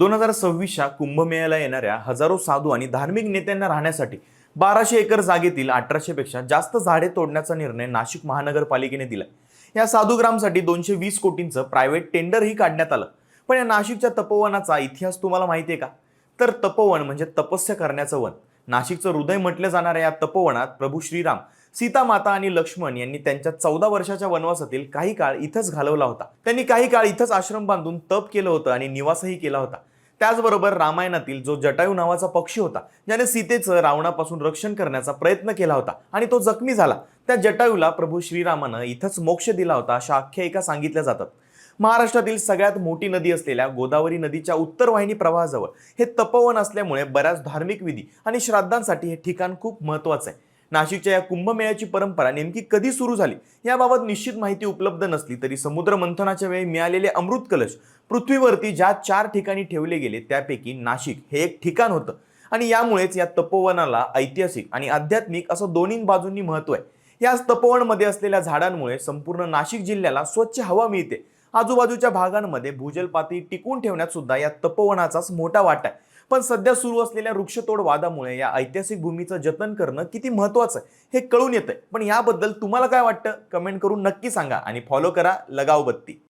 दोन हजार सव्वीसच्या कुंभमेळ्याला येणाऱ्या हजारो साधू आणि धार्मिक नेत्यांना राहण्यासाठी बाराशे एकर जागेतील अठराशे पेक्षा जास्त झाडे तोडण्याचा निर्णय नाशिक महानगरपालिकेने दिला. या साधूग्रामसाठी दोनशे वीस कोटींचं प्रायव्हेट टेंडरही काढण्यात आलं. पण या नाशिकच्या तपोवनाचा इतिहास तुम्हाला माहिती आहे का? तर तपोवन म्हणजे तपस्या करण्याचं वन. नाशिकचं हृदय म्हटलं जाणाऱ्या या तपोवनात प्रभू श्रीराम सीता माता आणि लक्ष्मण यांनी त्यांच्या चौदा वर्षाच्या वनवासातील काही काळ इथंच घालवला होता. त्यांनी काही काळ इथंच आश्रम बांधून तप केलं होतं आणि निवासही केला होता. त्याचबरोबर रामायणातील जो जटायू नावाचा पक्षी होता ज्याने सीतेचं रावणापासून रक्षण करण्याचा प्रयत्न केला होता आणि तो जखमी झाला. त्या जटायूला प्रभू श्रीरामानं इथंच मोक्ष दिला होता अशा आख्यायिका सांगितल्या जातात. महाराष्ट्रातील सगळ्यात मोठी नदी असलेल्या गोदावरी नदीच्या उत्तर वाहिनी प्रवाहाजवळ हे तपोवन असल्यामुळे बऱ्याच धार्मिक विधी आणि श्राद्धांसाठी हे ठिकाण खूप महत्वाचं आहे. नाशिकच्या या कुंभमेळ्याची परंपरा नेमकी कधी सुरू झाली? याबाबत निश्चित माहिती उपलब्ध नसली तरी समुद्र मंथनाच्या वेळी मिळालेले अमृत कलश पृथ्वीवरती ज्या चार ठिकाणी ठेवले गेले त्यापैकी नाशिक हे एक ठिकाण होतं. आणि यामुळेच या तपोवनाला ऐतिहासिक आणि आध्यात्मिक असं दोन्ही बाजूंनी महत्त्व आहे. याच तपोवनमध्ये असलेल्या झाडांमुळे संपूर्ण नाशिक जिल्ह्याला स्वच्छ हवा मिळते. आजूबाजूच्या भागांमध्ये भूजल पातळी टिकून ठेवण्यात सुद्धा या तपोवनाचाच मोठा वाटा आहे. पण सध्या सुरू असलेल्या वृक्षतोड वादामुळे या ऐतिहासिक भूमीचं जतन करणं किती महत्वाचं आहे हे कळून येतंय. पण याबद्दल तुम्हाला काय वाटतं? कमेंट करून नक्की सांगा आणि फॉलो करा लगाव बत्ती